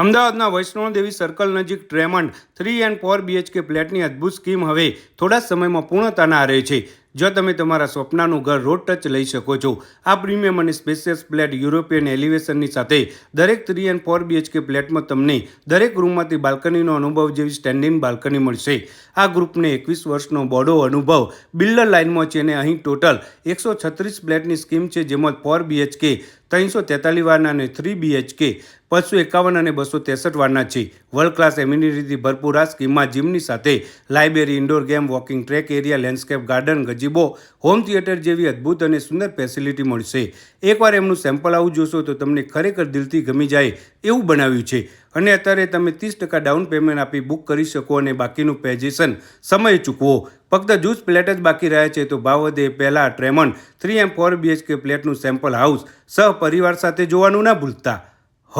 અમદાવાદના વૈષ્ણોદેવી સર્કલ નજીક ટ્રેમન્ડ થ્રી એન્ડ ફોર બીએચકે ફ્લેટની અદ્ભુત સ્કીમ હવે થોડા સમયમાં પૂર્ણતાના આરે છે. જો તમે તમારા સ્વપ્નાનું ઘર રોડ ટચ લઈ શકો છો, આ પ્રીમિયમ અને સ્પેશિયસ ફ્લેટ યુરોપિયન એલિવેશનની સાથે દરેક થ્રી એન્ડ ફોર બીએચકે ફ્લેટમાં તમને દરેક રૂમમાંથી બાલ્કનીનો અનુભવ જેવી સ્ટેન્ડિંગ બાલ્કની મળશે. આ ગ્રુપને એકવીસ વર્ષનો બોડો અનુભવ બિલ્ડર લાઇનમાં છે અને અહીં ટોટલ એકસો છત્રીસ ફ્લેટની સ્કીમ છે, જેમાં ફોર બીએચકે ત્રણસો તેતાલીસ વારના અને થ્રી બીએચકે બસો એકાવન અને બસો ત્રેસઠ વારના છે. વર્લ્ડ ક્લાસ એમ્યુનિટીથી ભરપૂર આ સ્કીમમાં જીમની સાથે library indoor game walking track area landscape garden gazebo home theatre જેવી અદ્ભુત અને સુંદર ફેસિલિટી મળશે. એકવાર એમનું સેમ્પલ આવું જોશો તો તમને ખરેખર દિલથી ગમી જાય એવું બનાવ્યું છે. અને અત્યારે તમે ત્રીસ ટકા ડાઉન પેમેન્ટ આપી બુક કરી શકો અને બાકીનું પેજેશન સમય ચૂકવો. ફક્ત જૂજ ફ્લેટ જ બાકી રહ્યા છે તો ભાવ વધે. પહેલાં ટ્રેમન થ્રી એમ ફોર બીએચકે ફ્લેટનું સેમ્પલ હાઉસ સહ પરિવાર સાથે જોવાનું ના ભૂલતા. હ.